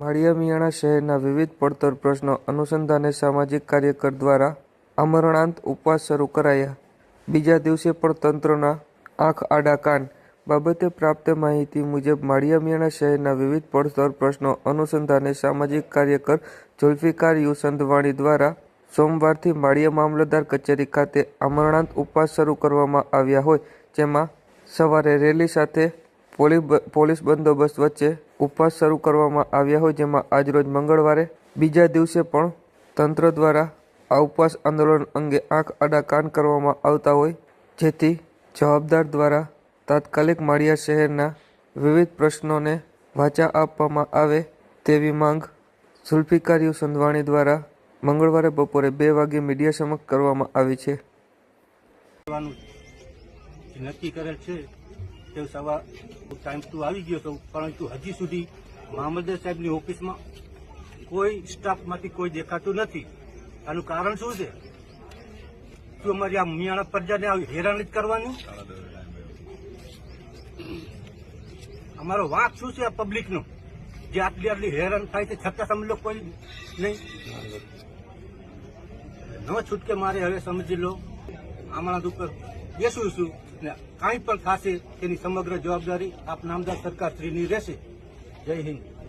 માળિયા મિયાણા શહેરના વિવિધ પડતર પ્રશ્નો અનુસંધાને સામાજિક કાર્યકર દ્વારા આમરણાંત ઉપવાસ શરૂ કરાયા. બીજા દિવસે પણ તંત્રના આંખ આડા કાન બાબતે પ્રાપ્ત માહિતી મુજબ માળિયા મિયાણા શહેરના વિવિધ પડતર પ્રશ્નો અનુસંધાને સામાજિક કાર્યકર ઝુલ્ફિકાર યુ સંધવાણી દ્વારા સોમવારથી માળિયા મામલતદાર કચેરી ખાતે આમરણાંત ઉપવાસ શરૂ કરવામાં આવ્યા હોય, જેમાં સવારે રેલી સાથે પોલીસ બંદોબસ્ત વચ્ચે ઉપવાસ શરૂ કરવામાં આવ્યા હોય, જેમાં આજરોજ મંગળવારે બીજા દિવસે પણ તંત્ર દ્વારા આ ઉપવાસ આંદોલન અંગે આંખ આડા કાન કરવામાં આવતા હોય, જેથી જવાબદાર દ્વારા તાત્કાલિક માળિયા શહેરના વિવિધ પ્રશ્નોને વાચા આપવામાં આવે તેવી માંગ ઝુલ્ફિકાર યુ સંધવાણી દ્વારા મંગળવારે બપોરે બે વાગે મીડિયા સમક્ષ કરવામાં આવી છે. નક્કી કરેલ છે તે સવાર ટાઈમ ટુ આવી ગયો હતો પરંતુ હજી સુધી મામલતદાર સાહેબની ઓફિસમાં કોઈ સ્ટાફમાંથી કોઈ દેખાતું નથી. આનું કારણ શું છે? શું અમારી આ મિયાણા પ્રજાને આવી હેરાન જ કરવાની? અમારો વાંક શું છે આ પબ્લિકનો? જે આટલી આટલી હેરાન થાય છે, છતાં સમજ લોકો કોઈ નહીં. ન છૂટકે મારે હવે સમજી લો. આમણા ઉપર બેસું છું ને કાંઈ પણ થશે તેની સમગ્ર જવાબદારી આપ સરકાર શ્રીની રહેશે. જય હિન્દ.